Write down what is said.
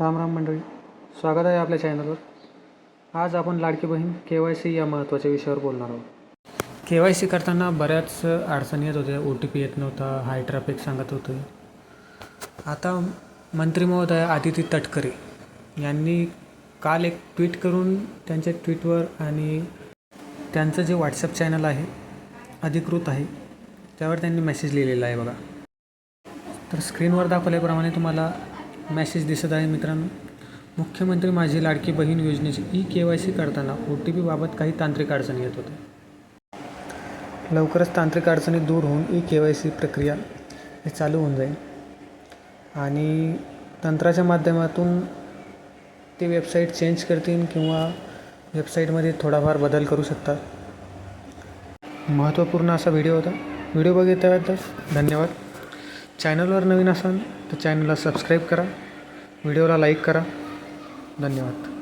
राम राम मंडळी स्वागत आहे आपल्या चॅनलवर आज आपण लाडकी बहीण के वाय सी या महत्त्वाच्या विषयावर बोलणार आहोत. के वाय सी करताना बऱ्याच अडचणी येत होत्या. ओ टी पी येत नव्हता हाय ट्रॅफिक सांगत होते. आता मंत्री महोदय आदिती तटकरे यांनी काल एक ट्विट करून त्यांच्या ट्विटवर आणि त्यांचं जे व्हॉट्सअप चॅनल आहे अधिकृत आहे त्यावर त्यांनी मेसेज लिहिलेला आहे बघा. तर स्क्रीनवर दाखवल्याप्रमाणे तुम्हाला मेसेज दिसत आहे मित्रांनो. मुख्यमंत्री माझी लाडकी बहीण योजनेची ई के वाय सी करताना ओ टी पीबाबत काही तांत्रिक अडचणी येत होत्या. लवकरच तांत्रिक अडचणी दूर होऊन ई के वाय सी प्रक्रिया हे चालू होऊन जाईल. आणि तंत्राच्या माध्यमातून ते वेबसाईट चेंज करतील किंवा वेबसाईटमध्ये थोडाफार बदल करू शकतात. महत्त्वपूर्ण असा व्हिडिओ होता. व्हिडिओ बघितल्याबद्दल धन्यवाद. चॅनलवर नवीन असाल तर चॅनलला सबस्क्राईब करा व्हिडिओला लाईक करा. धन्यवाद.